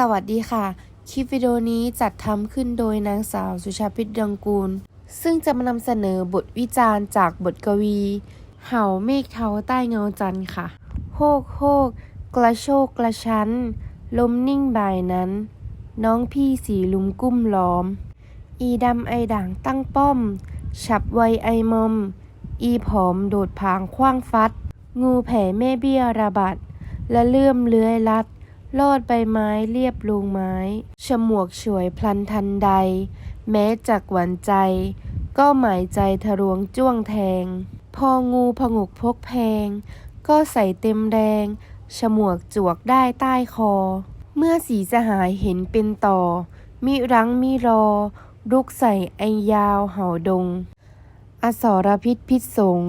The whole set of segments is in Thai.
สวัสดีค่ะ คลิปวิดีโอนี้จัดทำขึ้นโดยนางสาวสุชาพิษดังกูล ซึ่งจะมานำเสนอบทวิจารณ์จากบทกวี เห่าเมฆเทาใต้เงาจันทร์ค่ะ โฮกโฮกกระโชกกระชั้น ลมนิ่งบ่ายนั้น น้องพี่สีลุมกุ้มล้อม อีดำไอด่างตั้งป้อม ฉับไวไอมอม อีผอมโดดผางคว้างฟัด งูแผ่แม่เบี้ยระบาดและเลื่อมเลื้อยลัด ลอดใบไม้เรียบลงไม้ ฉมวกฉวยพลันทันใด แม้จากหวันใจ ก็หมายใจทะลวงจ้วงแทง พองูผงกพกแพง ก็ใส่เต็มแรง ฉมวกจวกได้ใต้คอ เมื่อสีสหายเห็นเป็นต่อ มิรั้งมิรอรุกใส่ไอยาวเห่าดง อสรพิษพิษสง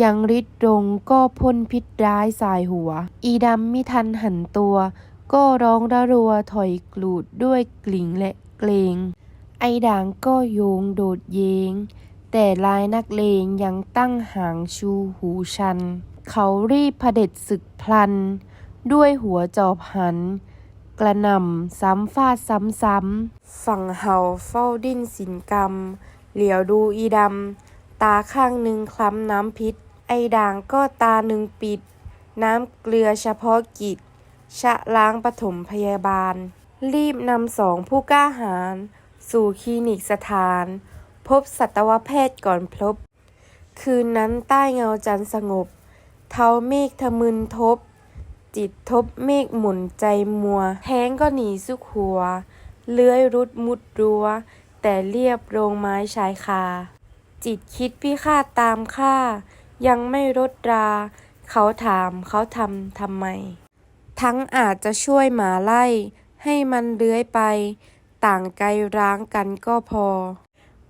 ยังฤทธิ์รงก็พ่นพิษร้ายสายหัว อีดำมิทันหันตัว ก็ร้องระรัวถอยกลูดด้วยกลิ่งและเกรง ไอด่างก็โยงโดดเยง แต่ลายนักเลงยังตั้งหางชูหูชัน เขารีบเผด็จศึกพลัน ด้วยหัวจอบหัน กระหน่ำซ้ำฟาดซ้ำๆ ฝั่งเห่าเฝ้าดิ้นสินกรรม เหลียวดูอีดำ ตาข้างหนึ่งคล้ำน้ำพิษ ไอด่างก็ตาหนึ่งปิด น้ำเกลือเฉพาะกิจ ชะล้างปฐมพยาบาล รีบนำสองผู้กล้าหาญสู่คลินิกสถาน พบสัตวแพทย์ก่อนพบ คืนนั้นใต้เงาจันทร์สงบ เท้าเมฆทะมึนทบ จิตทบเมฆหมุนใจมัว แท้งก็หนีสุกหัว เลื้อยรุดมุดรัว แต่เรียบโรงไม้ชายคา จิตคิดพิฆาตตามค่ายังไม่ลดรา เขาถามเขาทำทำไม ทั้งอาจจะช่วยหมาไล่ ให้มันเลื้อยไป ต่างไกลร้างกันก็พอ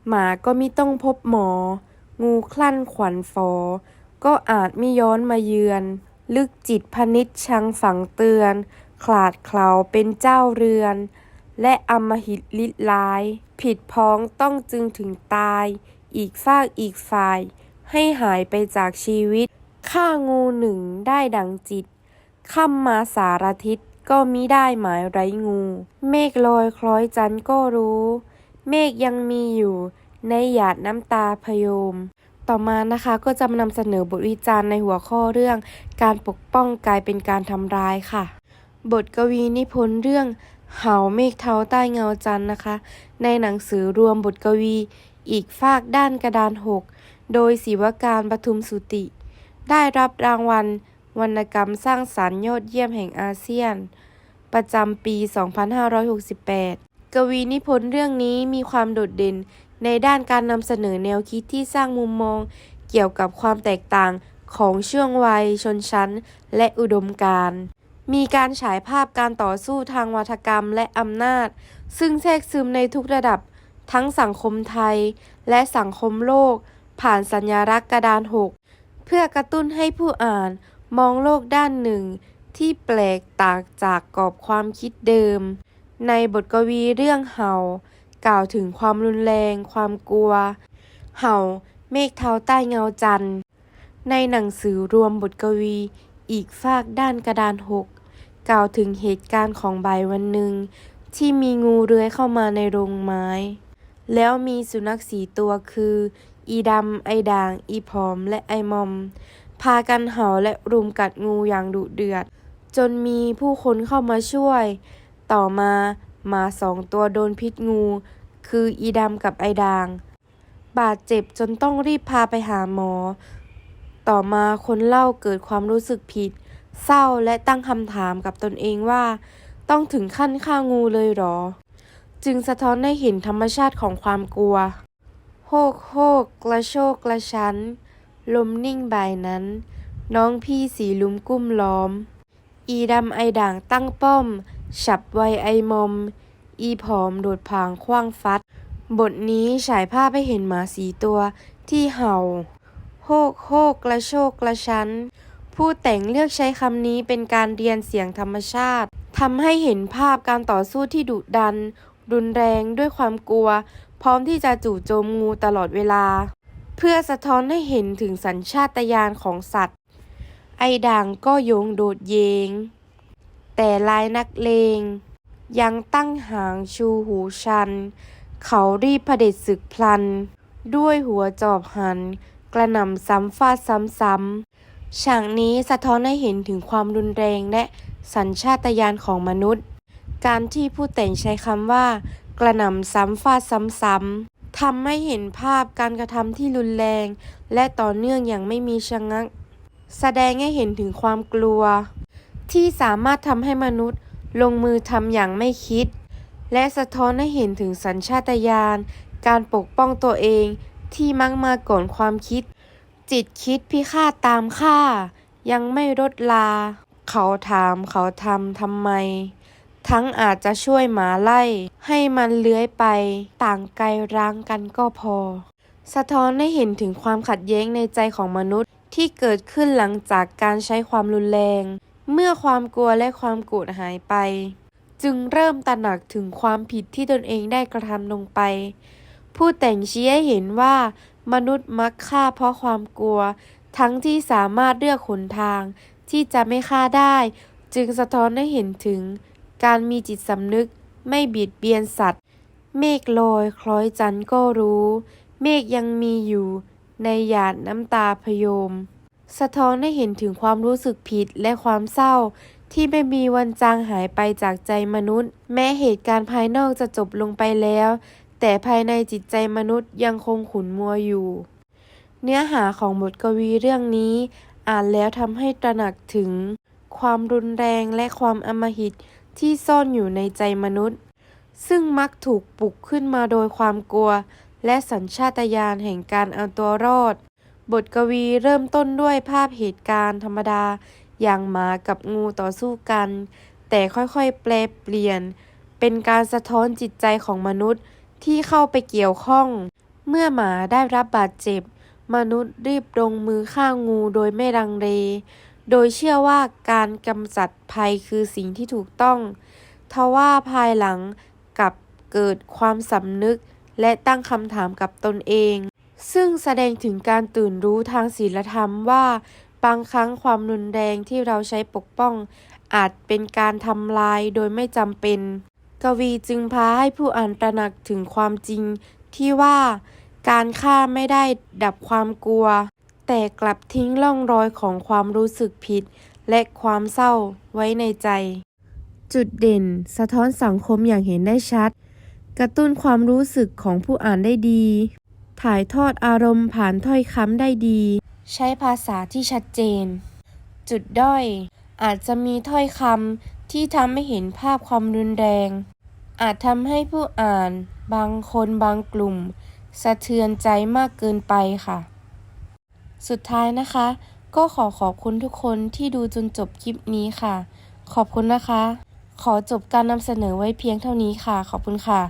หมาก็มิต้องพบหมอ งูคลั่นขวัญฟอ ก็อาจไม่ย้อนมาเยือน ลึกจิตพนิษชังฝังเตือน ขลาดเคลาเป็นเจ้าเรือน และอำมหิตลิดร้าย ผิดพ้องต้องจึงถึงตาย อีกฝากอีกฝ่าย ให้หายไปจากชีวิตฆ่างูหนึ่งได้ดังจิต ค่ำมาสารทิศก็มิได้หมายไร้งู เมฆลอยคล้อยจันทร์ก็รู้ เมฆยังมีอยู่ในหยาดน้ำตาพยม ต่อมานะคะก็จะมานำเสนอบทวิจารณ์ในหัวข้อเรื่อง การปกป้องกลายเป็นการทำร้ายค่ะ บทกวีนิพนธ์เรื่องเห่าเมฆเทาใต้เงาจันทร์นะคะ ในหนังสือรวมบทกวี อีกฝากด้านกระดานหกโดยศิวการปทุมสุติ ได้รับรางวัล วรรณกรรมสร้างสรรค์ยอดเยี่ยมแห่งอาเซียน ประจำปี 2568 กวีนิพนธ์เรื่องนี้มีความโดดเด่นในด้านการนำเสนอแนวคิดที่สร้างมุมมอง เกี่ยวกับความแตกต่างของช่วงวัย ชนชั้น และอุดมการณ์มีการฉายภาพการต่อสู้ทางวัฒกรรมและอำนาจ ซึ่งแทรกซึมในทุกระดับทั้งสังคมไทย และสังคมโลก ผ่านสัญลักษณ์กระดานหกเพื่อกระตุ้นให้ผู้อ่าน มองโลกด้านหนึ่ง ที่แปลกต่างจากกรอบความคิดเดิม ในบทกวีเรื่องเห่า กล่าวถึงความรุนแรง ความกลัว เห่า เมฆเทาใต้เงาจันทร์ ในหนังสือรวมบทกวี อีกฝากด้านกระดานหกกล่าวถึงเหตุการณ์ของบ่ายวันหนึ่ง ที่มีงูเลื้อยเข้ามาในโรงไม้ แล้วมีสุนัขสีตัวคือ อีดำ ไอด่าง อีผอม และไอมอม พากันเห่าและรุมกัดงูอย่างดุเดือด จนมีผู้คนเข้ามาช่วย ต่อมาหมาสองตัวโดนพิษงู คืออีดำกับไอด่าง บาดเจ็บจนต้องรีบพาไปหาหมอ ต่อมาคนเล่าเกิดความรู้สึกผิด เศร้าและตั้งคำถามกับตนเองว่า ต้องถึงขั้นฆ่างูเลยหรอ จึงสะท้อนให้เห็นธรรมชาติของความกลัว โฮกโฮกกระโชกกระชั้น ลมนิ่งบ่ายนั้น น้องพี่สีลุมกุ้มล้อม อีดำไอด่างตั้งป้อม ฉับไวไอมอม อีผอมโดดผางคว้างฟัด บทนี้ฉายภาพให้เห็นหมาสีตัวที่เห่า โฮกโฮกกระโชกกระชั้น ผู้แต่งเลือกใช้คำนี้เป็นการเรียนเสียงธรรมชาติทำให้เห็นภาพการต่อสู้ที่ดุดัน รุนแรงด้วยความกลัว พร้อมที่จะจู่โจมงูตลอดเวลา เพื่อสะท้อนให้เห็นถึงสัญชาตญาณของสัตว์ ไอด่างก็โยงโดดเยง แต่ลายนักเลง ยังตั้งหางชูหูชัน เขารีบเผด็จศึกพลัน ด้วยหัวจอบหัน กระหน่ำซ้ำฟาดซ้ำๆฉากนี้สะท้อนให้เห็นถึงความรุนแรงและสัญชาตญาณของมนุษย์ การที่ผู้แต่งใช้คำว่า กระหน่ำซ้ำฟาดซ้ำๆ ทำให้เห็นภาพการกระทำที่รุนแรง และต่อเนื่องอย่างไม่มีชะงัก แสดงให้เห็นถึงความกลัว ที่สามารถทำให้มนุษย์ลงมือทำอย่างไม่คิด และสะท้อนให้เห็นถึงสัญชาตญาณการปกป้องตัวเองที่มักมาก่อนความคิด จิตคิดพิฆาตตามฆ่า ยังไม่ลดลา เขาถามเขาทำทำไม ทั้งอาจจะช่วยหมาไล่ ให้มันเลื้อยไป ต่างไกลร้างกันก็พอ สะท้อนให้เห็นถึงความขัดแย้งในใจของมนุษย์ที่เกิดขึ้นหลังจากการใช้ความรุนแรง เมื่อความกลัวและความโกรธหายไป จึงเริ่มตระหนักถึงความผิดที่ตนเองได้กระทำลงไป ผู้แต่งชี้ให้เห็นว่า มนุษย์มักฆ่าเพราะความกลัว ทั้งที่สามารถเลือกหนทาง ที่จะไม่ฆ่าได้ จึงสะท้อนให้เห็นถึง การมีจิตสำนึกไม่เบียดเบียนสัตว์ เมฆลอยคล้อยจันทร์ก็รู้ เมฆยังมีอยู่ในหยาดน้ำตาพยม สะท้อนให้เห็นถึงความรู้สึกผิดและความเศร้า ที่ไม่มีวันจางหายไปจากใจมนุษย์ แม้เหตุการณ์ภายนอกจะจบลงไปแล้ว แต่ภายในจิตใจมนุษย์ยังคงขุ่นมัวอยู่ เนื้อหาของบทกวีเรื่องนี้ อ่านแล้วทำให้ตระหนักถึง ความรุนแรงและความอำมหิต ที่ซ่อนอยู่ในใจมนุษย์ ซึ่งมักถูกปลุกขึ้นมาโดยความกลัว และสัญชาตญาณแห่งการเอาตัวรอด บทกวีเริ่มต้นด้วยภาพเหตุการณ์ธรรมดา อย่างหมากับงูต่อสู้กัน แต่ค่อยๆแปลเปลี่ยน เป็นการสะท้อนจิตใจของมนุษย์ที่เข้าไปเกี่ยวข้อง เมื่อหมาได้รับบาดเจ็บ มนุษย์รีบลงมือฆ่างูโดยไม่ลังเล โดยเชื่อว่าการกำจัดภัยคือสิ่งที่ถูกต้อง ทว่าภายหลังกับเกิดความสำนึกและตั้งคำถามกับตนเอง ซึ่งแสดงถึงการตื่นรู้ทางศีลธรรมว่าบางครั้งความรุนแรงที่เราใช้ปกป้อง อาจเป็นการทำลายโดยไม่จำเป็น กวีจึงพาให้ผู้อ่านตระหนักถึงความจริงที่ว่าการฆ่าไม่ได้ดับความกลัว แต่กลับทิ้งร่องรอยของความรู้สึกผิด และความเศร้าไว้ในใจ จุดเด่น สะท้อนสังคมอย่างเห็นได้ชัด กระตุ้นความรู้สึกของผู้อ่านได้ดี ถ่ายทอดอารมณ์ผ่านถ้อยคำได้ดี ใช้ภาษาที่ชัดเจน จุดด้อย อาจจะมีถ้อยคำที่ทำให้เห็นภาพความรุนแรง อาจทำให้ผู้อ่าน บางคนบางกลุ่ม สะเทือนใจมากเกินไปค่ะ สุดท้ายนะคะ ก็ขอขอบคุณทุกคนที่ดูจนจบคลิปนี้ค่ะ ขอบคุณนะคะ ขอจบการนำเสนอไว้เพียงเท่านี้ค่ะ ขอบคุณค่ะ